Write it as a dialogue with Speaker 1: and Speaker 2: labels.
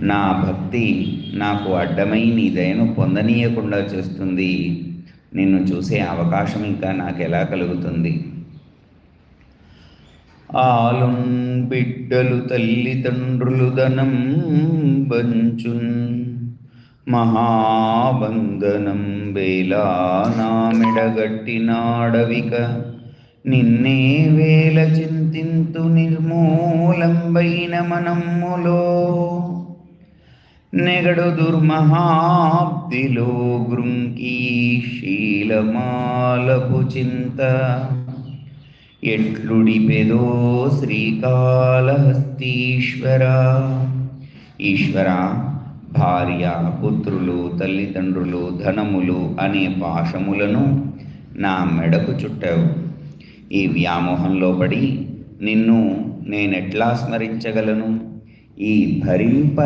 Speaker 1: నా భక్తి నాకు అడ్డమై నీ దయను పొందనీయకుండా చేస్తుంది. నిన్ను చూసే అవకాశం ఇంకా నాకు ఎలా కలుగుతుంది ఆలున్ బిడ్డలు తల్లిదండ్రులు ధనం బంచున్ మహాబంధనం వేలా నా మెడగట్టినాడవిక నిన్నే వేల చింతింతు నిర్మూలంబైన మనమ్ములో. నెగడు దుర్మహాబ్దిలో గృంకీ శీలమాలపు చింత. ఎట్లుడిపెదో శ్రీకాళహస్తీశ్వర. ఈశ్వర భార్య పుత్రులు తల్లిదండ్రులు ధనములు అనే పాశములను నా మెడకు చుట్టావు. ఈ వ్యామోహంలో పడి నిన్ను నేనెట్లా స్మరించగలను? ఈ భరింప